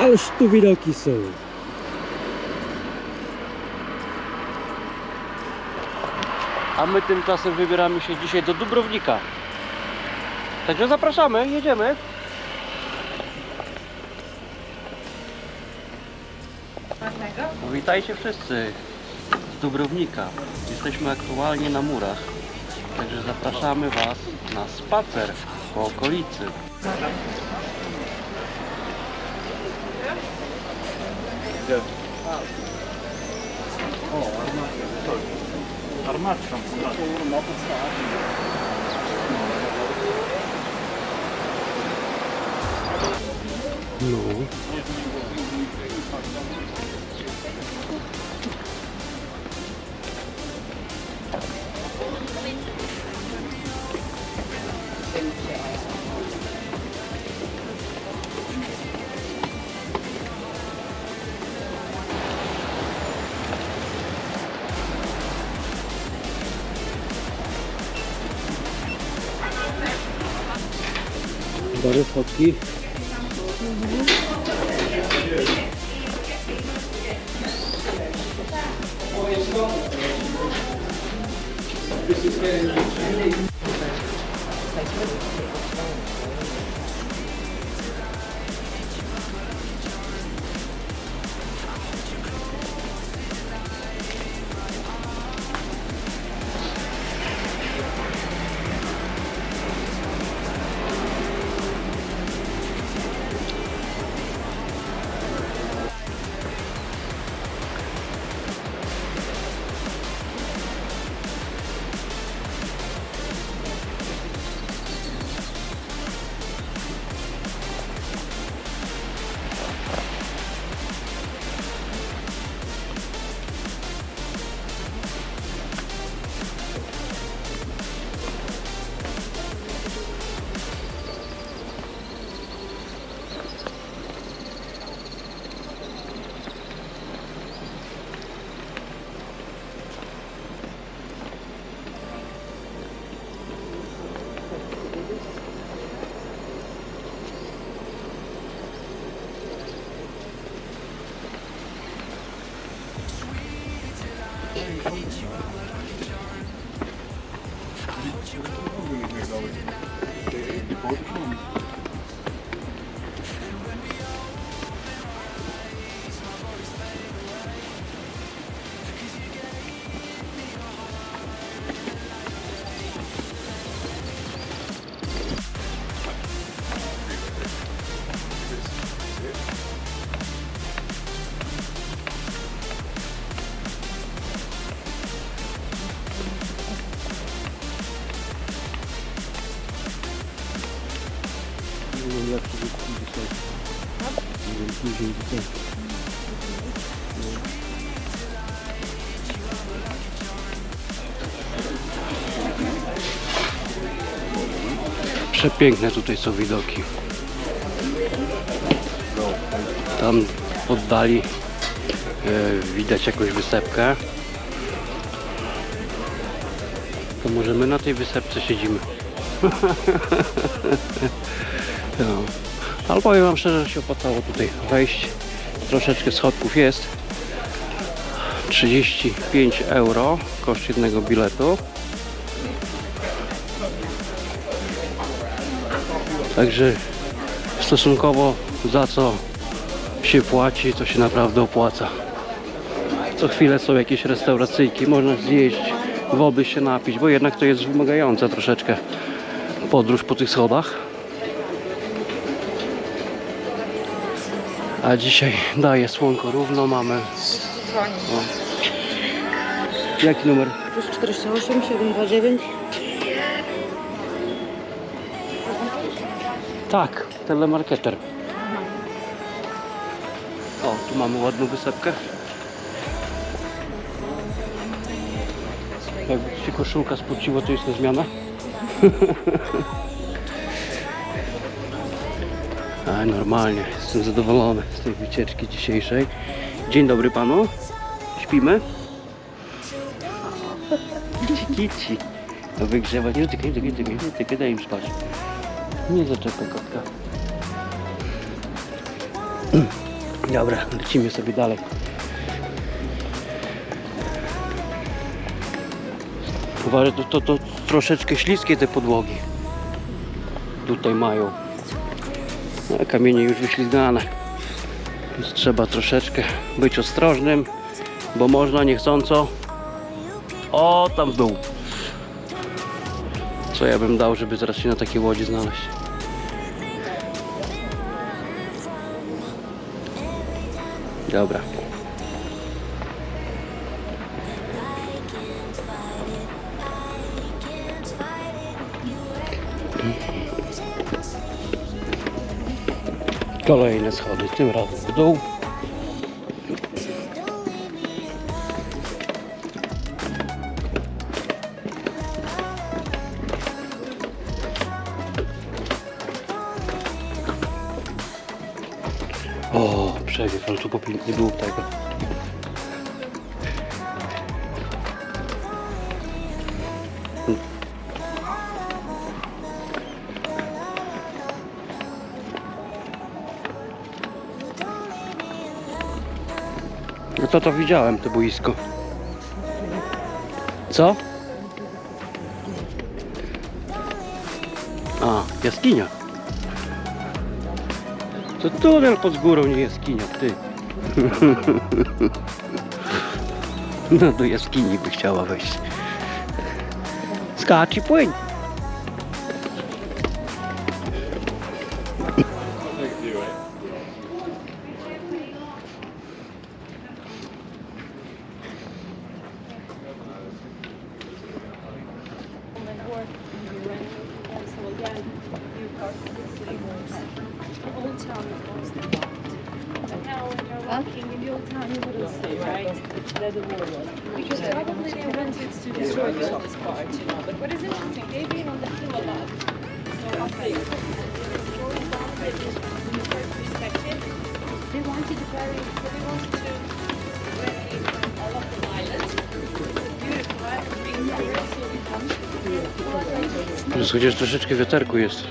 Ależ tu widoki są. A my tymczasem wybieramy się dzisiaj do Dubrownika. Także zapraszamy, jedziemy. Witajcie wszyscy z Dubrownika. Jesteśmy aktualnie na murach. Także zapraszamy Was na spacer po okolicy. Armatka. No. Bary fotki. Nie Przepiękne tutaj są widoki. Tam w oddali e, widać jakąś wysepkę. To może my na tej wysepce siedzimy. No. Ale powiem Wam szczerze, że się opłacało tutaj wejść. Troszeczkę schodków jest. 35 euro koszt jednego biletu. Także stosunkowo za co się płaci, to się naprawdę opłaca. Co chwilę są jakieś restauracyjki, można zjeść, wody się napić, bo jednak to jest wymagająca troszeczkę podróż po tych schodach. A dzisiaj daje słonko równo, mamy... O. Jaki numer? Plus 408 729 Tak, telemarketer. O, tu mamy ładną wysepkę. Jakby się koszulka spociła, to jest na zmianę. A normalnie, jestem zadowolony z tej wycieczki dzisiejszej. Dzień dobry panu. Śpimy? Kici. To wygrzewa. Nie tykaj, tykaj, tykaj, tykaj, daj im spać. Nie zaczepię kotka. Dobra, lecimy sobie dalej. Uważaj, to, to, to troszeczkę śliskie te podłogi. Tutaj mają. No, kamienie już wyślizgane. Więc trzeba troszeczkę być ostrożnym, bo można niechcąco. O, tam w dół. Co ja bym dał, żeby zaraz się na takiej łodzi znaleźć? Dobra. Kolejne schody, tym razem w dół. Ale tu popięknie był tego. No to to widziałem, to boisko. Co? A, jaskinia. To tunel pod górą, nie jaskinia, ty. No do jaskini by chciała wejść. Skacz i płyń. Old town is mostly locked. And now walking in the town, you wouldn't see, right, the probably they wanted to destroy the oldest part. But what is interesting, they've been on the hill a lot. So the the they wanted to bury, so they wanted to bury all of the chociaż troszeczkę wiaterku jest.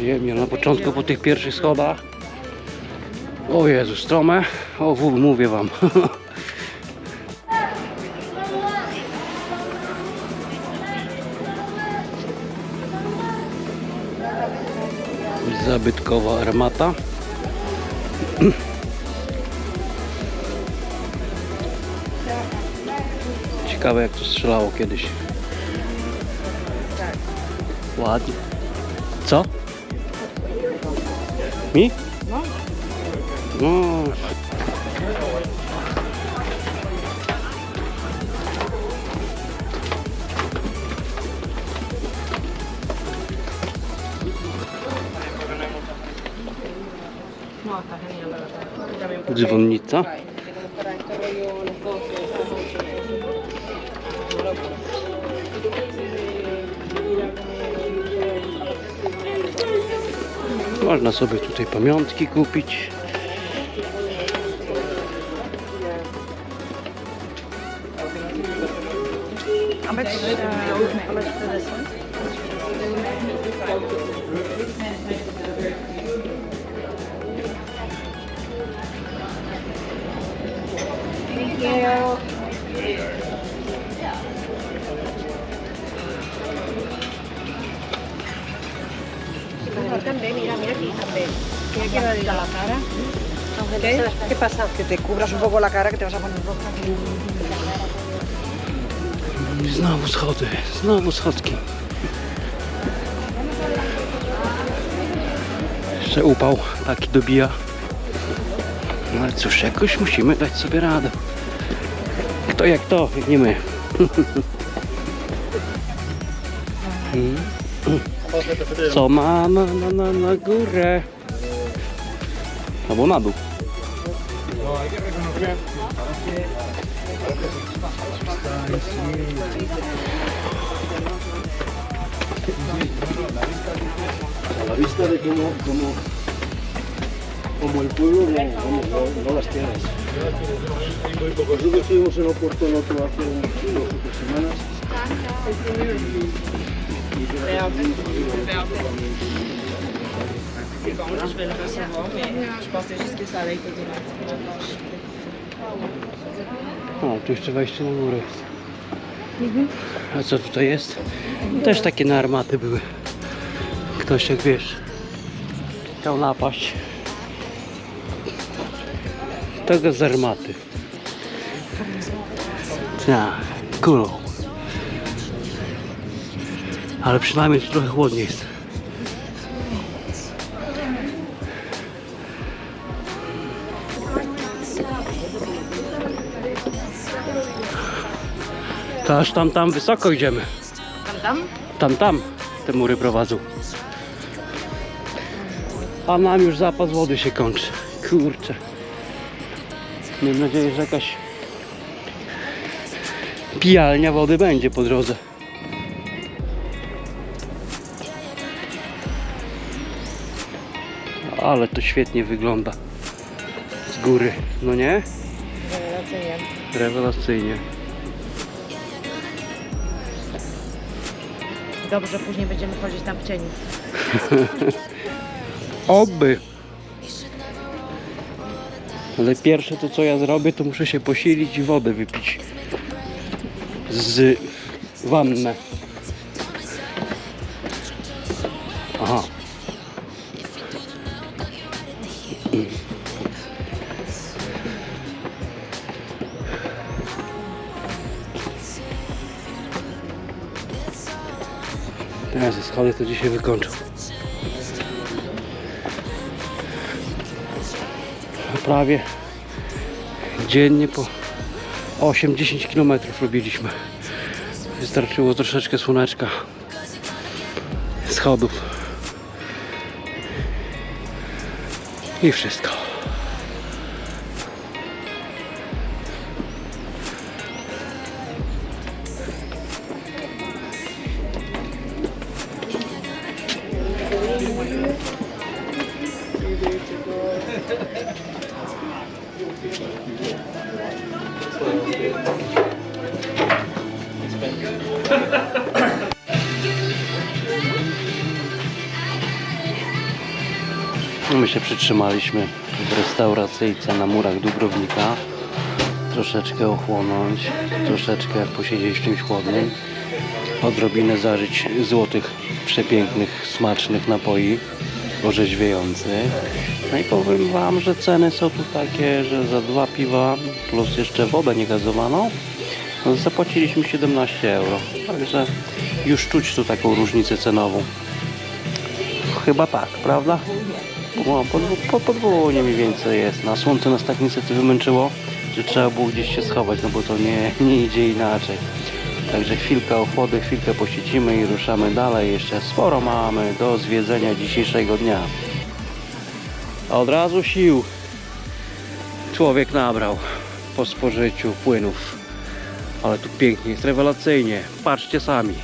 Przyjemnie. Na początku po tych pierwszych schodach. O Jezu, strome. O, w, mówię wam. Zabytkowa armata. Ciekawe jak to strzelało kiedyś. Ładnie. Co? Mi? No. No. Dzwonnica. Można sobie tutaj pamiątki kupić. ¿Qué? ¿Qué pasa? Que te cubras un poco la cara que te vas a poner roja. Znowu schody, znowu schodki. Jeszcze upał taki dobija. No ale cóż, jakoś musimy dać sobie radę. Kto jak to, jak nie my. Co ma na, na, na górę? Albo na dół. A la vista de cómo, el pueblo no, no, las tienes. Nosotros estuvimos en Oporto en otro hace unas dos semanas. Vamos, velho, O, tu jeszcze wejście na górę jest. A co tutaj jest? Też takie na armaty były. Ktoś jak wiesz, chciał napaść. Tego z armaty. Tak, kulą. Ale przynajmniej trochę chłodniej jest. To aż tam, tam wysoko idziemy. Tam, tam? Tam, tam te mury prowadzą. A nam już zapas wody się kończy. Kurczę. Mam nadzieję, że jakaś pijalnia wody będzie po drodze. Ale to świetnie wygląda z góry, no nie? Rewelacyjnie. Rewelacyjnie. Dobrze, później będziemy chodzić tam w cieniu. Oby. Ale pierwsze to co ja zrobię, to muszę się posilić i wodę wypić. Z wanny. Teraz ze schody to dzisiaj wykończą. prawie dziennie po 8-10 km robiliśmy. Wystarczyło troszeczkę słoneczka, schodów i wszystko. My się przytrzymaliśmy w restauracyjce na murach Dubrownika. Troszeczkę ochłonąć, troszeczkę posiedzieć w czymś chłodnym. Odrobinę zażyć złotych, przepięknych, smacznych napoi orzeźwiających. No i powiem Wam, że ceny są tu takie, że za dwa piwa plus jeszcze wodę niegazowaną no zapłaciliśmy 17 euro. Także już czuć tu taką różnicę cenową. Chyba tak, prawda? No, po podwójnie mniej więcej jest. Na słońce nas tak niestety wymęczyło, że trzeba było gdzieś się schować, no bo to nie, nie idzie inaczej. Także chwilkę ochłody, chwilkę posiedzimy i ruszamy dalej. Jeszcze sporo mamy do zwiedzenia dzisiejszego dnia. Od razu sił człowiek nabrał po spożyciu płynów. Ale tu pięknie jest, rewelacyjnie. Patrzcie sami.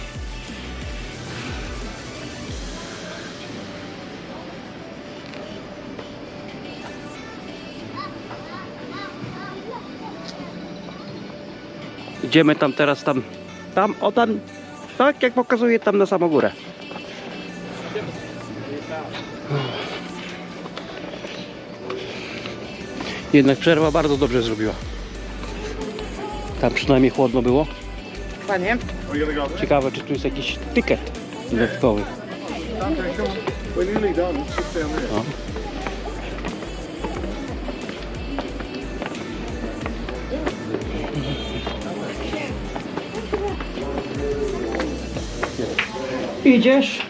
Idziemy tam teraz, tam, tam, o tam, tak jak pokazuje tam na samą górę. Jednak przerwa bardzo dobrze zrobiła. Tam przynajmniej chłodno było. Panie, Ciekawe, czy tu jest jakiś tykiet dodatkowy. We're nearly done. It's just down there. O. Idziesz?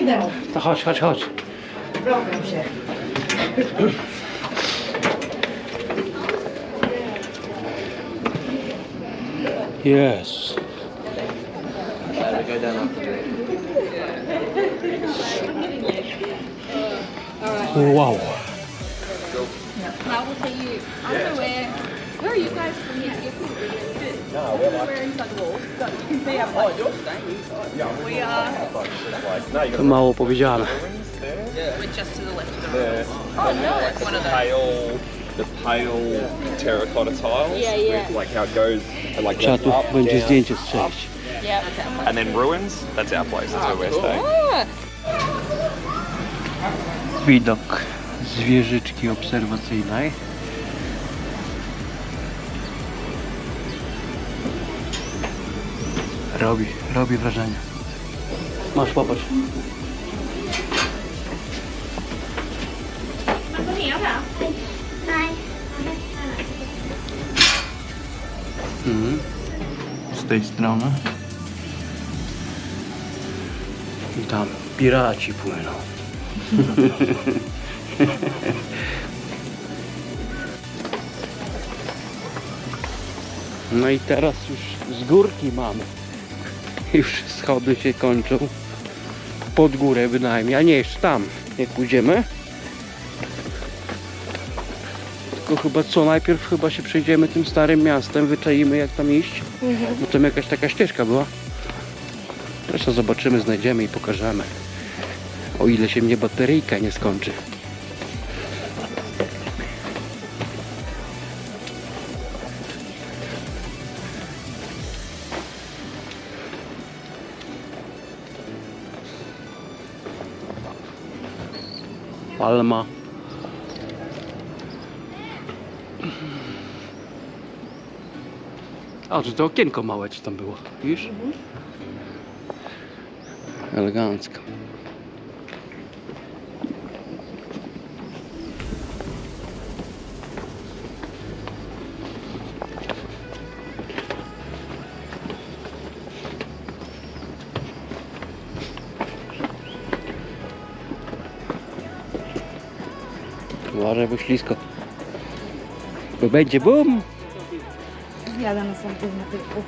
Idę. To chodź, chodź, chodź. Blokam się. Yes. Wow. How will say you underwear. Where are you guys from here? You're from England. No, we're like... We're inside the walls. So you can see our Oh, you're staying inside. We are. To mało powiedziane. We're just to the left of the the, Oh, nice. the pale, the pale terracotta tiles. Yeah, yeah. With like how it goes and like Trzeba tu będzie zdjęcie strzelić. Yeah. and then ruins. That's our place. That's where we're staying. Ah. Widok z wieżyczki obserwacyjnej. Robi, robi wrażenie. Masz popatrz. Mhm. Z tej strony. I tam piraci płyną. No i teraz już z górki mamy. Już schody się kończą. Pod górę bynajmniej, a nie jeszcze tam, jak pójdziemy. Tylko chyba co, najpierw chyba się przejdziemy tym starym miastem, wyczaimy jak tam iść. Bo tam jakaś taka ścieżka była. Zresztą zobaczymy, znajdziemy i pokażemy. O ile się mnie bateryjka nie skończy. Palma. A, że to okienko małe ci tam było. Widzisz? Elegancko. Uważaj, bo ślisko. Bo będzie bum! Zjada na sam na typu.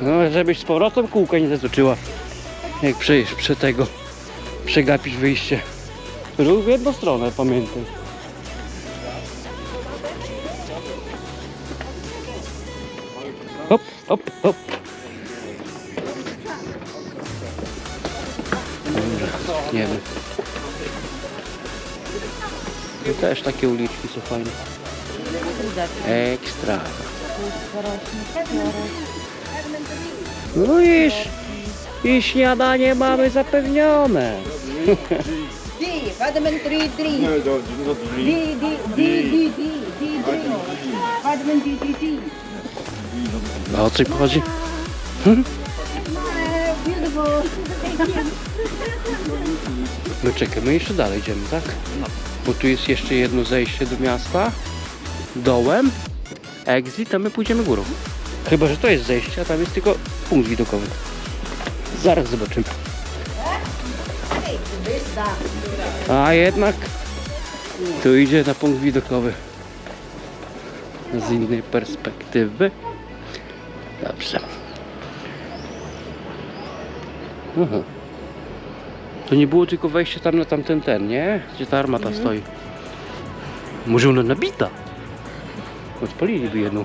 No, żebyś z powrotem kółka nie zatoczyła. Jak przejdziesz przy tego, przegapisz wyjście. Rób w jedną stronę, pamiętaj. Hop, hop, hop. Też takie uliczki są fajne. Ekstra. No iż, i śniadanie mamy zapewnione. D, vitamin 3, 3. No, no, not D, really. D, D, D, D, D, D. Vitamin D, D, D. A o co chodzi? No czekaj, my jeszcze dalej idziemy, tak? Bo tu jest jeszcze jedno zejście do miasta. Dołem. Exit, a my pójdziemy górą. Chyba, że to jest zejście, a tam jest tylko punkt widokowy. Zaraz zobaczymy. A jednak tu idzie na punkt widokowy. Z innej perspektywy. Dobrze. Aha. To nie było tylko wejście tam na tamten ten, nie? Gdzie ta armata stoi. Może ona nabita? Odpaliliby jedną.